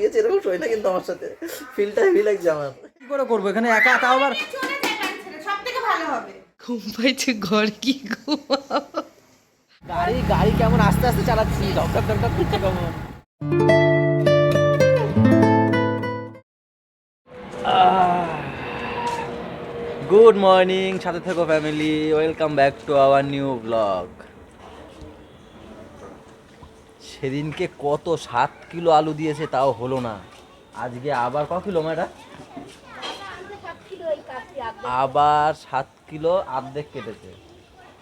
শুয়েছে এরকম শোয় না কিন্তু আমার সাথে। ফিলটা হেভি লাগছে আমার। কি করে করব? এখানে একা তাও আবার চলে যায় বাড়ি ছেড়ে সব থেকে ভালো হবে। ঘুম পাইছে ঘর কি গাড়ি গাড়ি কেমন আস্তে আস্তে চালাচ্ছি ধপধপ ধপধপ করছে কেমন? গুড মর্নিং সাথে থেকো family welcome back to our new blog সেদিনকে কত সাত কিলো আলু দিয়েছে তাও হলো না। আজকে আবার ক কিলো ম্যাডা আবার সাত কিলো অর্ধেক কেটেছে।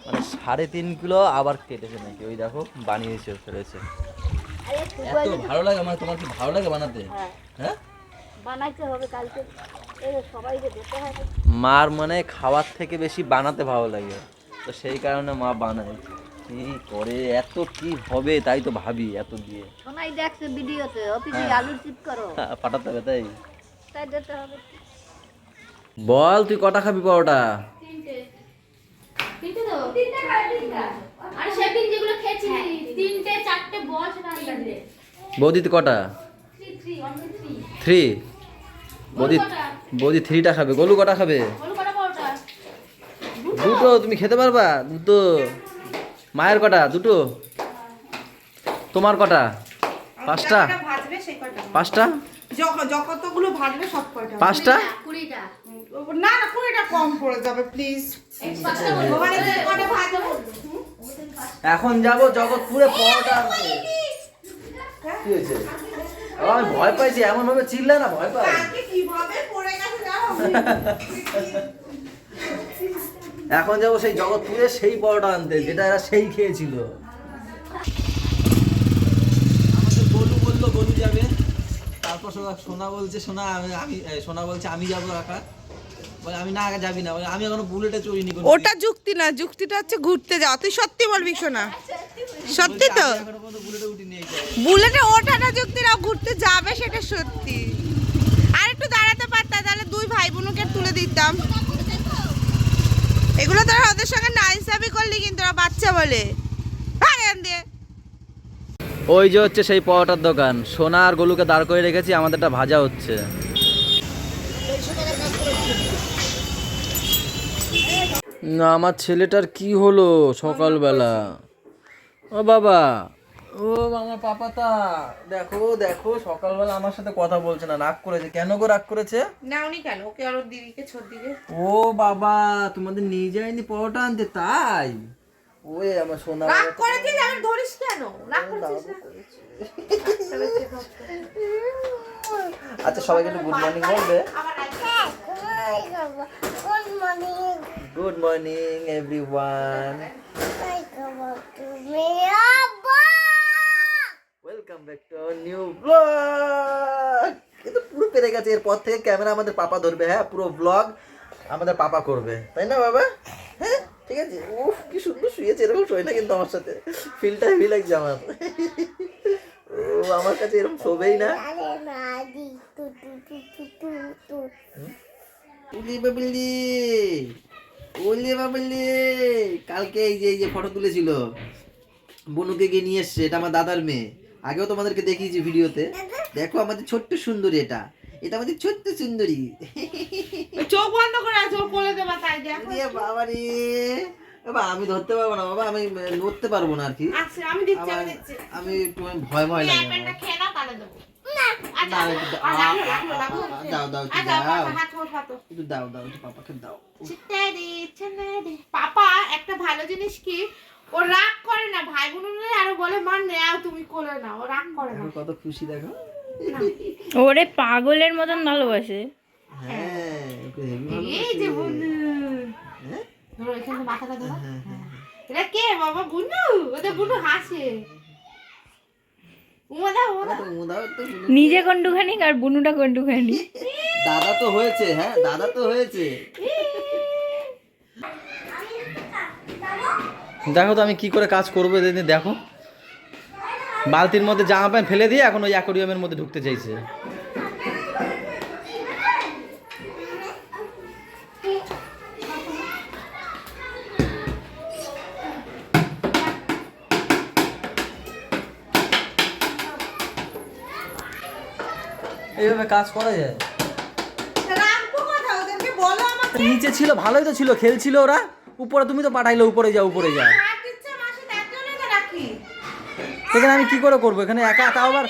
মানে সাড়ে তিন কিলো আবার কেটেছে নাকি? ওই দেখো বানিয়েছে ফেলেছে। এত ভালো লাগে মানে তোমার কি ভালো লাগে বানাতে? হ্যাঁ? বানাইতে হবে কালকে। মার মানে খাওয়ার থেকে বেশি বানাতে ভালো লাগে। তো সেই কারণে মা বানায়। কি করে এত কি হবে তাই তো ভাবি এত দিয়ে। শোনাই দেখছে ভিডিওতে অফিসে হ্যাঁ। আলু চিপ করো। পাঠাতে হবে তাই। তাই দিতে হবে। বল তুই কটা খাবি পরোটা? তিনটে। তো? আর সেদিন যেগুলো খেয়েছিলি তিনটে চারটে বল সেটা বৌদি তুই কটা? Three three. Only three three বৌদি বৌদি থ্রিটা খাবে গোলু কটা খাবে? বল কটা পরোটা? দুটো তুমি খেতে পারবা? দুটো। মায়ের কটা? দুটো? তোমার কটা? পাঁচটা? কটা ভাজবে সেই কটা পাঁচটা? যখন যতগুলো ভাজবে সব কয়টা? পাঁচটা? কুড়িটা। না না কুড়িটা কম পড়ে যাবে প্লিজ পাঁচটা ওখানে যে কটা ভাজবে? এখন যাব জগৎপুরে পরোটা কি হয়েছে? আমি ভয় পাইছি এমন ভাবে চিল্লা না ভয় পাই। কীভাবে পড়ে গেছে এখন যাব সেই জগৎপুরে সেই পরোটা আনতে যেটা এরা সেই খেয়েছিল। আমাদের গলু বলল গলু যাবে। তারপর সোনা- সোনা বলছে সোনা আমি আমি সোনা বলছে আমি যাব একা। বলে আমি না যাবি না। বলে আমি এখনও বুলেটে চড়িনি কোনো ওটা যুক্তি না যুক্তিটা হচ্ছে ঘুরতে যাওয়া। তুই সত্যি বলবি শোনা সত্যি তো? বুলেটে। বুলেটে ওঠাটা যুক্তি না ঘুরতে যাবে সেটা সত্যি। আর একটু দাঁড়াতে পারতা তাহলে দুই ভাই বোনকে তুলে দিতাম। এগুলো তোরা ওদের সঙ্গে নাইসাবি করলি কিন্তু ওরা বাচ্চা বলে। ওই যে হচ্ছে সেই পরোটার দোকান। সোনা আর গলুকে দাঁড় করে রেখেছি, আমাদেরটা ভাজা হচ্ছে। না, আমার ছেলেটার কি হলো সকালবেলা? ও বাবা ও আমার পাপাতা। দেখো দেখো সকালবেলা আমার সাথে কথা বলছে না রাগ করেছে। কেন গো রাগ করেছে? নাওনি কেন? ওকে আরও দিদিকে ছোট দিকে ও বাবা তোমাদের নিয়ে যায়নি পরোটা আনতে তাই? ওই আমার সোনা রাগ করেছিস আমি ধরিস কেন? রাগ করেছিস আচ্ছা সবাইকে একটু গুড মর্নিং বলবে। Good morning everyone welcome back to new blog কিন্তু পুরো পেরে গেছে, এরপর থেকে ক্যামেরা আমাদের পাপা ধরবে হ্যাঁ? পুরো ব্লগ আমাদের পাপা করবে। তাই না, বাবা? হ্যাঁ? ঠিক আছে? উফ, কি সুন্দর শুয়েছে, এরকম শোয় না কিন্তু আমার সাথে। ফিলটা হেভি লাগছে আমার ও, আমার কাছে এরকম শোবেই না। উলি বাবলি। উলি বাবলি। কালকে এই যে এই যে ফটো তুলেছিল, বনুকে গিয়ে নিয়ে এসছে, এটা আমার দাদার মেয়ে। আগেও তোমাদেরকে দেখিয়েছি ভিডিওতে। দেখো আমাদের ছোট্ট সুন্দরী এটা। এটা আমাদের ছোট্ট সুন্দরী। চোখ বন্ধ করে আছে ও বলে দেবা তাই দেখো এ বাবা রে। বাবা আমি ধরতে পারব না বাবা আমি নড়তে পারব না আর কি। আচ্ছা আমি দিচ্ছি আমি দিচ্ছি। আমি একটু ভয় ভয় লাগে আমার। খেয়ে নাও তাহলে দেবো। দাও। দাও দাও দাও পাপাকে দাও। পাপা একটা ভালো জিনিস কি? ও রাগ করে না ভাই বোনরা আরও বলে মা নেও তুমি কোলে না ও রাগ করে না। কত খুশি দেখো। ওরে পাগলের মতন ভালোবাসে। হ্যাঁ এই যে ভালোবাসে। বুনু হ্যাঁ? ধরো এখানে মাথাটা ধরো। হ্যাঁ। এটা কে বাবা? বুনু ওদের বুনু হাসে। বুনু। নিজে কন্টুখানি আর বুনুটা কন্টুখানি দাদা তো হয়েছে হ্যাঁ দাদা তো হয়েছে। দেখো তো আমি কি করে কাজ করব এদিন দেখো। বালতির মধ্যে জামা প্যান্ট ফেলে দিয়ে এখন ওই অ্যাকোরিয়ামের মধ্যে ঢুকতে চাইছে। এইভাবে কাজ করা যায়? নিচে ছিল ভালোই তো ছিল খেলছিল ওরা। উপরে তুমি তো পাঠাইলে উপরে যা উপরে যা। হাত দিচ্ছে মাসে তার জন্যই তো রাখি। এখানে আমি কি করে করব? এখানে একা তাও আবার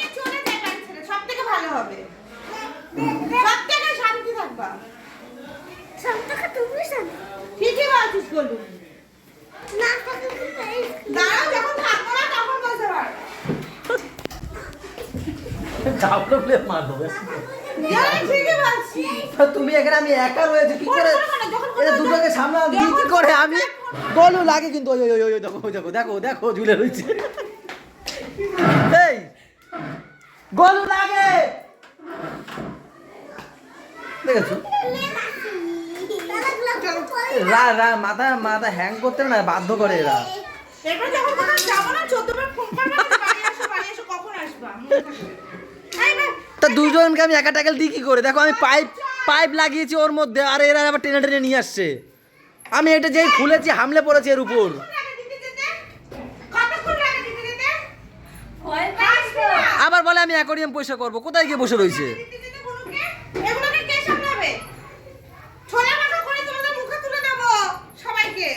হ্যাঁ, তুমি এখানে আমি একা রয়েছে কি করে করব দুটোকে সামলাম কি কি করে আমি? গলু লাগে কিন্তু ওই ওই ওই দেখো দেখো দেখো দেখো ঝুলে রয়েছে। এই গলু লাগে। দেখেছ? রা রা মাথা মাথা হ্যাং করতে না বাধ্য করে এরা। তা দুজনকে আমি একা ট্যাকেল দিই কি করে? দেখো আমি পাইপ পাইপ লাগিয়েছি ওর মধ্যে আর এরা আবার টেনে টেনে নিয়ে আসছে আমি এটা যেই খুলেছি হামলে পড়েছে এর উপর। আবার বলে আমি অ্যাকোরিয়াম পয়সা করব কোথায় গিয়ে বসে রয়েছে কে সামলাবে? ছোলা মাখা করে তোমাদের মুখে তুলে দেবো সবাইকে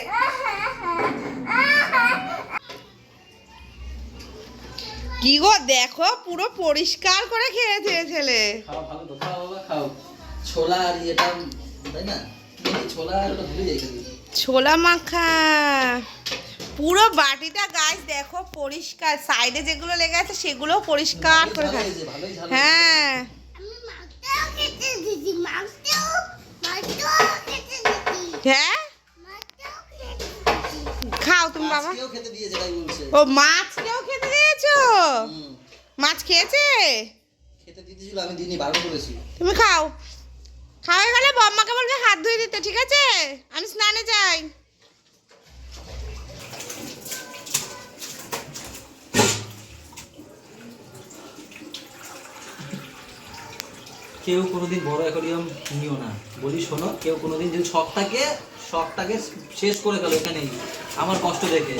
কি গো দেখো পুরো পরিষ্কার করে খেয়েছে ছেলে খাও ভালো তো খাও বাবা খাও ছোলা আর এটা তাই না? ছোলা আর ভুলে যাই ছোলা মাখা। পুরো বাটিটা গাছ দেখো পরিষ্কার। সাইডে যেগুলো লেগে আছে সেগুলো পরিষ্কার করে হ্যাঁ। হ্যাঁ? খাও তুমি বাবা। কেউ ও মাছকেও খেতে দিয়েছ? মাছ খেয়েছে? খেতে দিতেছিল আমি দিনই বারণ করেছি। তুমি খাও। খাওয়া গেলে বম্মাকে বলবে হাত ধুয়ে দিতে, ঠিক আছে? আমি স্নানে যাই। কেউ কোনোদিন বড় অ্যাকোরিয়াম নিও না। বলি শোনো, কেউ কোনোদিন যদি শখটাকে শখটাকে শেষ করে গেল এখানেই, আমার কষ্ট দেখে।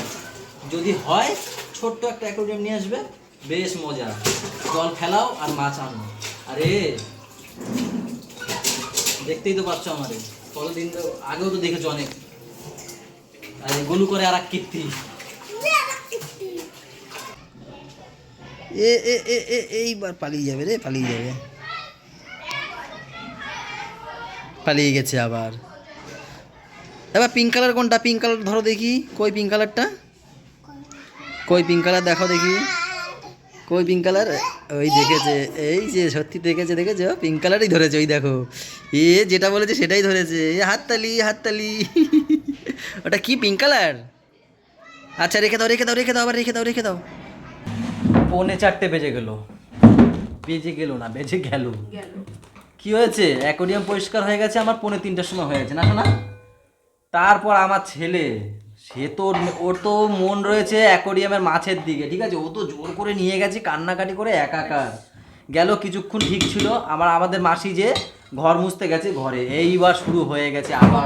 যদি হয়, ছোট্ট একটা অ্যাকোরিয়াম নিয়ে আসবে, বেশ মজা। জল ফেলাও আর মাছ আনো। আরে দেখতেই তো পাচ্ছ আমাদের কতদিন তো আগেও তো দেখেছ অনেক। আর, গলু করে আর এক কীর্তি। এ এ এ এ, এইবার পালিয়ে যাবে রে, পালিয়ে যাবে। পালিয়ে গেছে আবার। এবার পিঙ্ক কালার কোনটা? পিঙ্ক কালার ধরো দেখি। কই পিঙ্ক কালারটা কই পিঙ্ক কালার দেখো দেখি। কই পিঙ্ক কালার ওই দেখেছে এই যে সত্যি দেখেছে দেখেছ? পিঙ্ক কালারই ধরেছে ওই দেখো। এ যেটা বলেছে সেটাই ধরেছে। এ হাততালি হাততালি। ওটা কি পিঙ্ক কালার আচ্ছা রেখে দাও রেখে দাও রেখে দাও আবার রেখে দাও রেখে দাও। পৌনে চারটে বেজে গেল। বেজে গেল না বেজে গেল। কি হয়েছে? অ্যাকোরিয়াম পরিষ্কার হয়ে গেছে আমার পৌনে তিনটার সময় হয়ে গেছে। না শোনা। তারপর আমার ছেলে সে তো ওর তো মন রয়েছে অ্যাকোরিয়ামের মাছের দিকে ঠিক আছে? ও তো জোর করে নিয়ে গেছে কান্নাকাটি করে একাকার গেল কিছুক্ষণ ঠিক ছিল আমার আমাদের মাসি যে ঘর মুছতে গেছে ঘরে। এইবার শুরু হয়ে গেছে আবার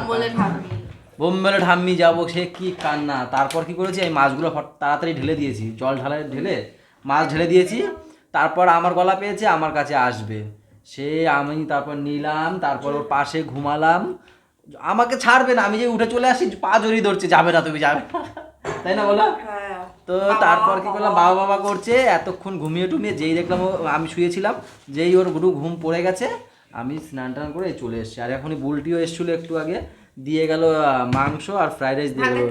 বোম্বেলে ঠাম্মি যাব সে কি কান্না? তারপর কি করেছি? এই মাছগুলো তাড়াতাড়ি ঢেলে দিয়েছি। জল ঢালে ঢেলে মাছ ঢেলে দিয়েছি। তারপর আমার গলা পেয়েছে আমার কাছে আসবে। সে আমি তারপর নিলাম তারপর ওর পাশে ঘুমালাম। আমাকে ছাড়বে না আমি যে উঠে চলে আসি পা জড়িয়ে ধরছে যাবে না তুমি যাবে। না। তাই না বলো? তো তারপর কি করলাম? বাবা। বাবা করছে এতক্ষণ ঘুমিয়ে টুমিয়ে যেই দেখলাম আমি শুয়েছিলাম যেই ওর গুরু ঘুম পড়ে গেছে আমি স্নান টান করে চলে এসেছি। আর এখনই বুলটিও এসেছিল একটু আগে দিয়ে গেল মাংস আর ফ্রাইড রাইস দিয়ে গেল।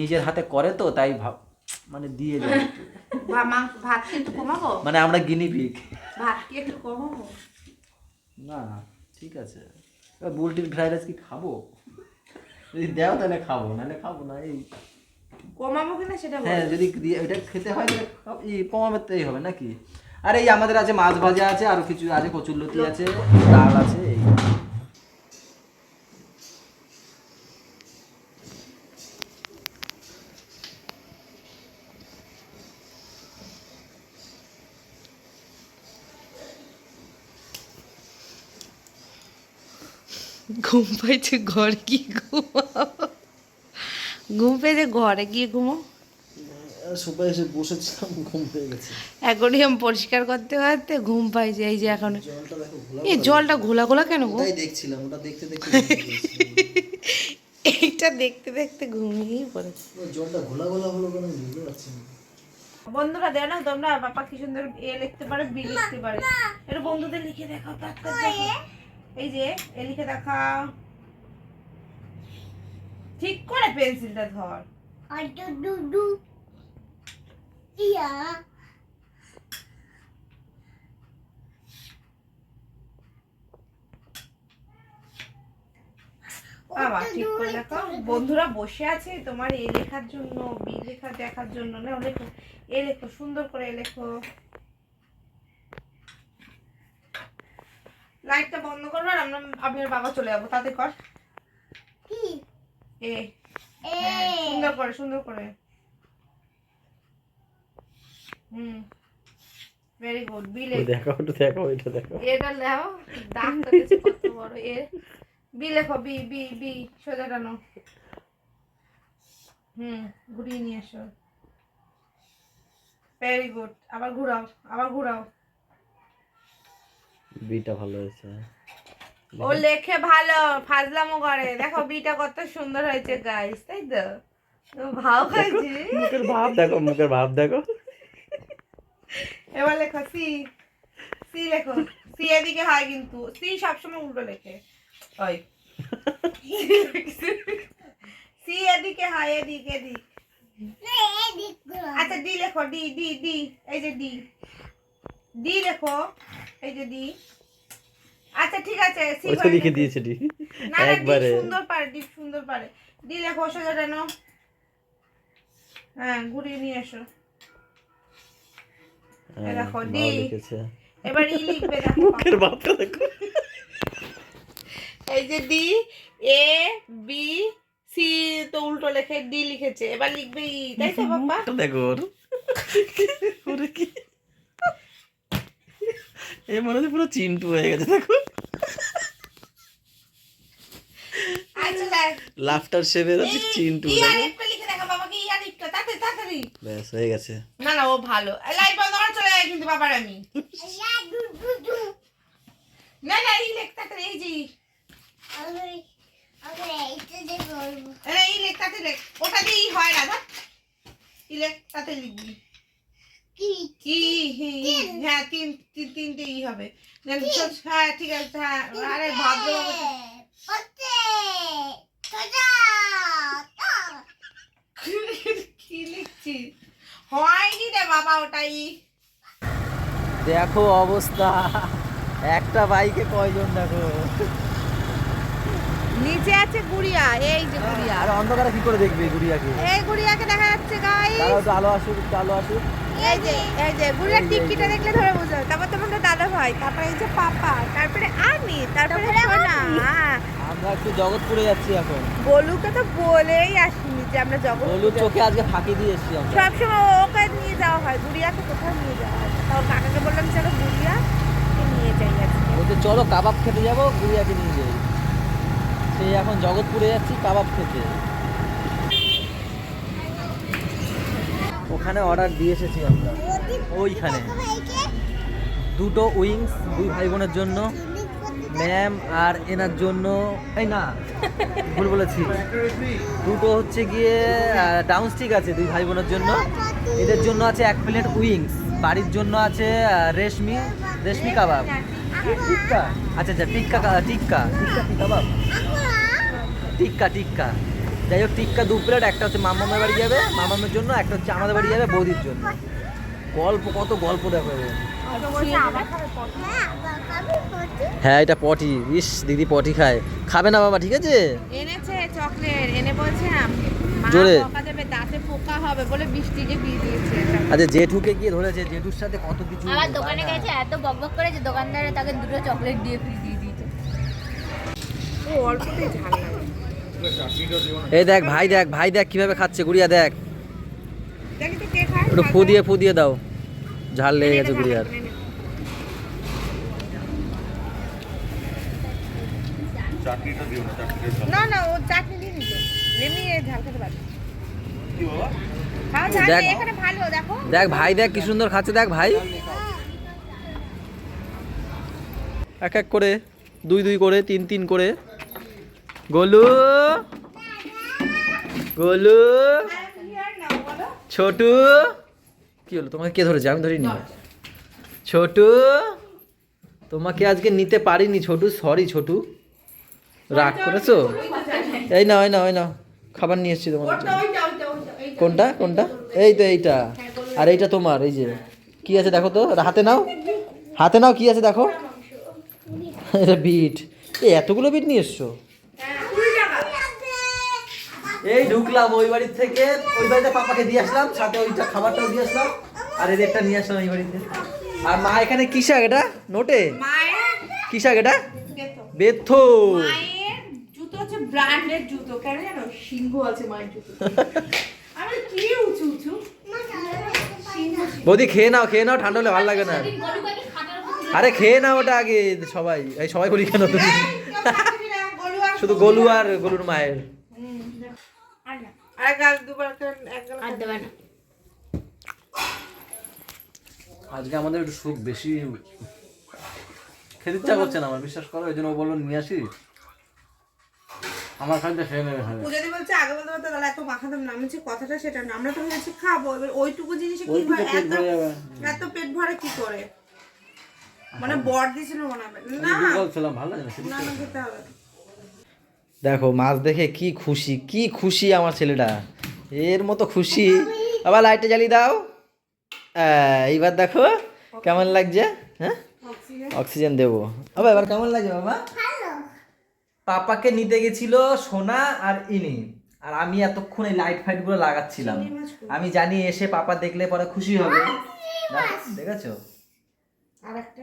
নিজের হাতে করে তো তাই ভাব মানে দিয়ে যায় ভাত একটু কমাবো? মানে আমরা গিনি পিক ভাত কি একটু কমাবো? না ঠিক আছে। বুলটির ফ্রাইড রাইস কি খাব? যদি দেও তাহলে খাব নাহলে খাব না এই। কমাবো কিনা সেটা হ্যাঁ যদি ওইটা এটা খেতে হয় কমাতেই হবে নাকি? আর এই আমাদের আছে মাছ ভাজা আছে আরও কিছু আছে কচুরলতি আছে ডাল আছে এই ঘুম পাইছে ঘরে গিয়ে ঘুমাবো? ঘুম পেয়েছে ঘরে গিয়ে ঘুমো। সবাই এসে বসেছিলাম ঘুম পেয়ে গেছে। অ্যাকোরিয়াম পরিষ্কার করতে করতে ঘুম পাইছে এই যে এখন জলটা ঘোলা এই জলটা ঘোলা ঘোলা কেন গো? দেখছিলাম ওটা দেখতে দেখতে এইটা দেখতে দেখতে ঘুমিয়েই পড়েছে। জলটা ঘোলা ঘোলা হলো কেন বুঝতে পারছি না। বন্ধুরা দেখ না তোমরা বাবা কি সুন্দর এ লিখতে পারে বি লিখতে পারে। এটা বন্ধুদের লিখে দেখাও এই যে এ লিখে দেখাও। ঠিক করে পেন্সিলটা ধর। ইয়া বাবা ঠিক করে দেখো বন্ধুরা বসে আছে তোমার এ লেখার জন্য বি লেখা দেখার জন্য। না লেখো এ লেখো সুন্দর করে এ লেখো। লাইটটা বন্ধ করব আর আমরা আমি আর বাবা চলে যাব। তাতে কর। কি? এ। এ। হ্যাঁ, সুন্দর করে সুন্দর করে। হুম। ভেরি গুড বি লেখো দেখো ওটা দেখো এটা দেখো। এটা লেখো দাগটা দিয়েছে কত বড় এ। বি লেখো বি বি বি সোজা টানো হুম ঘুরিয়ে নিয়ে এসো। ভেরি গুড আবার ঘুরাও আবার ঘুরাও। বিটা ভালো হয়েছে। ও লেখে ভালো ফাজলামো করে। দেখো বিটা কত সুন্দর হয়েছে গাইস তাই তো? ভাও খাইছি মুখের ভাব দেখো মুখের ভাব দেখো। এবার লেখো সি। সি লেখো। সি এদিকে হয় কিন্তু সি সবসময় উল্টো লেখে। ওই। সি এদিকে হয় এদিক এদিক। আচ্ছা ডি লেখো ডি ডি ডি। এই যে ডি। ডি লেখো এই যে ডি আচ্ছা ঠিক আছে লিখে দিয়েছে না না একবারে। সুন্দর পারে ডি সুন্দর পারে। সোজা কেন হ্যাঁ ঘুরিয়ে নিয়ে এসো। হ্যাঁ, দেখো, এবার ই লিখবে দেখো। মুখের দেখো। এই যে ডি এ বি সি তো উল্টো লেখে ডি লিখেছে। এবার লিখবে ই তাই তো বাবা দেখো ওরে কি? এ মনে হচ্ছে পুরো চিন্টু হয়ে গেছে দেখো। আচ্ছা লাফটার শেপে হচ্ছে চিন্টু ব্যাস হয়ে গেছে। না না ও ভালো। বন্ধ করে চলে যায় কিন্তু বাবার আমি। না না ই লেখ তাড়াতাড়ি এই যে ই। আমি আমি এইটা দিয়ে বলব না ই লেখ লেখ ওটা হয় না ধর। ই লেখ তাড়াতাড়ি লিখবি। কি? হি, হ্যাঁ তিন তিন তিনটে ই হবে হ্যাঁ ঠিক আছে হ্যাঁ আরে কি লিখছিস হয়নি রে বাবা ওটাই। দেখো অবস্থা। একটা বাইকে কয়জন দেখো? নিচে আছে গুড়িয়া এই যে গুড়িয়া। আর অন্ধকারে কি করে দেখবে গুড়িয়াকে? এই গুড়িয়াকে দেখা যাচ্ছে গাই তারাও তো আলো আসুক আলো আসুক। এই যে এই যে টিকিটা দেখলে ধরে। তারপর দাদা ভাই তারপরে এই যে পাপা তারপরে আমি তারপরে সোনা। হ্যাঁ। আমরা একটু জগৎপুরে যাচ্ছি এখন। গোলুকে তো বলেই আসিনি যে আমরা জগৎ হলুদ চোখে আজকে ফাঁকি দিয়ে এসছি আমরা। সবসময় ওকে নিয়ে যাওয়া হয় গুড়িয়াকে কোথাও নিয়ে যাওয়া হয়। না। তাও কাকাকে বললাম চলো গুড়িয়া নিয়ে যাই আজকে। চলো কাবাব খেতে যাব গুড়িয়াকে নিয়ে যাই। সেই এখন জগৎপুরে যাচ্ছি কাবাব খেতে। ওখানে অর্ডার দিয়ে এসেছি আমরা। ওইখানে। দুটো উইংস দুই ভাই বোনের জন্য ম্যাম আর এনার জন্য, এই না, ভুল বলেছি। দুটো হচ্ছে গিয়ে ডাউন স্টিক আছে দুই ভাই বোনের জন্য। এদের জন্য আছে এক প্লেট উইংস বাড়ির জন্য আছে রেশমি রেশমি কাবাব। টিক্কা? আচ্ছা আচ্ছা টিক্কা। টিক্কা টিক্কা কাবাব। টিক্কা টিক্কা। যাই হোক টিক্কা দু প্লেট একটা হচ্ছে মামামের বাড়ি যাবে মামামের জন্য একটা হচ্ছে আমাদের বাড়ি যাবে বৌদির জন্য। গল্প কত গল্প দেখো এদের। হ্যাঁ এটা পটি। ইস দিদি পটি খায়। খাবে না বাবা ঠিক আছে? এনেছে চকলেট এনে বলছে জোরে। দাঁতে পোকা হবে বলে বৃষ্টিকে দিয়ে দিয়েছে আচ্ছা জেঠুকে গিয়ে ধরেছে জেঠুর সাথে কত কিছু আবার দোকানে গেছে এত বকবক করে যে দোকানদারে তাকে দুটো চকলেট দিয়ে ফ্রি দিয়ে দিয়েছে। ও অল্পতেই ঝাল লাগে এই দেখ ভাই দেখ ভাই দেখ কীভাবে খাচ্ছে গুড়িয়া দেখ। দেখি তো কে খায় একটু ফু দিয়ে ফু দিয়ে দাও। ঝাল লেগে গেছে গুড়িয়ার। না না। ও চাটনি দিয়ে নিত এমনি এ ঝাল খেতে পারে খাও ঝাল দেখ। নেই, এখানে ভালো দেখো। দেখ ভাই দেখ কি সুন্দর খাচ্ছে দেখ ভাই। এক এক করে দুই দুই করে তিন তিন করে। গোলু। গোলু। ছোটু। কি হলো? তোমাকে কে ধরেছে? আমি ধরিনি। ছোটু। তোমাকে আজকে নিতে পারিনি ছোটু। সরি ছোটু। রাগ করেছ? এই না ওই না ওই না খাবার নিয়ে এসেছি তোমার কোনটা? কোনটা? এই তো এইটা। আর এইটা তোমার এই যে। কি আছে দেখো তো? হাতে নাও। হাতে নাও কি আছে দেখো? এটা বিট। এই এতগুলো বিট নিয়ে এসছো? এই ঢুকলাম ওই বাড়ি থেকে ওই বাড়িতে পাপাকে দিয়ে আসলাম সাথে ওইটা খাবারটাও দিয়ে আসলাম আর এদেরটা নিয়ে আসলাম এই বাড়িতে আর মা এখানে কি শাক এটা নোটে কি শাক এটা বেথ জুতো হচ্ছে ব্র্যান্ডের জুতো কেন জানো সিংহ আছে মায়ের জুতো আমি কি উঁচু উঁচু বৌদি খেয়ে নাও খেয়ে নাও ঠান্ডা হলে ভালো লাগে না আরে খেয়ে নাও ওটা আগে সবাই এই সবাই বলি কেন শুধু গোলু আর গোলুর মায়ের আর গাল দুবার আর দেবে না। আজকে আমাদের একটু সুখ বেশি। খেতে ইচ্ছা করছে না আমার বিশ্বাস করো ওই জন্য বলল নিয়ে আসি। আমার খাদ্য খেয়ে নেবে খাবে পূজাদি বলছে আগে বলতে তাহলে এত মাখাতাম না। আমি বলছি কথাটা সেটা না আমরা তো ভেবেছি খাব। এবার ওইটুকু জিনিসে কি হয় এত এত পেট ভরে কি করে? মানে বর দিছিল মনে হবে না। ভালো লাগে না না খেতে হবে দেখো মাছ দেখে কি খুশি কি খুশি আমার ছেলেটা। এর মতো খুশি। আবার লাইটে জ্বালিয়ে দাও। এইবার দেখো কেমন লাগছে হ্যাঁ? অক্সিজেন দেবো। বাবা এবার কেমন লাগছে বাবা? পাপাকে নিতে গেছিল সোনা আর ইনি। আর আমি এতক্ষণ এই লাইট ফাইটগুলো লাগাচ্ছিলাম। আমি জানি এসে পাপা দেখলে পরে খুশি হবে। দেখ- দেখেছ? আর একটা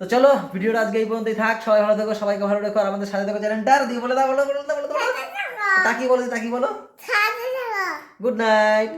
তো চলো ভিডিওটা আজকে এই পর্যন্তই থাক। সবাই ভালো থেকো সবাইকে ভালো রেখো আর আমাদের সাথে থাকো চ্যানেলটা আর দিয়ে বলে দাও বলো বলো বলো তাকি বলো। তাকি বলো গুড নাইট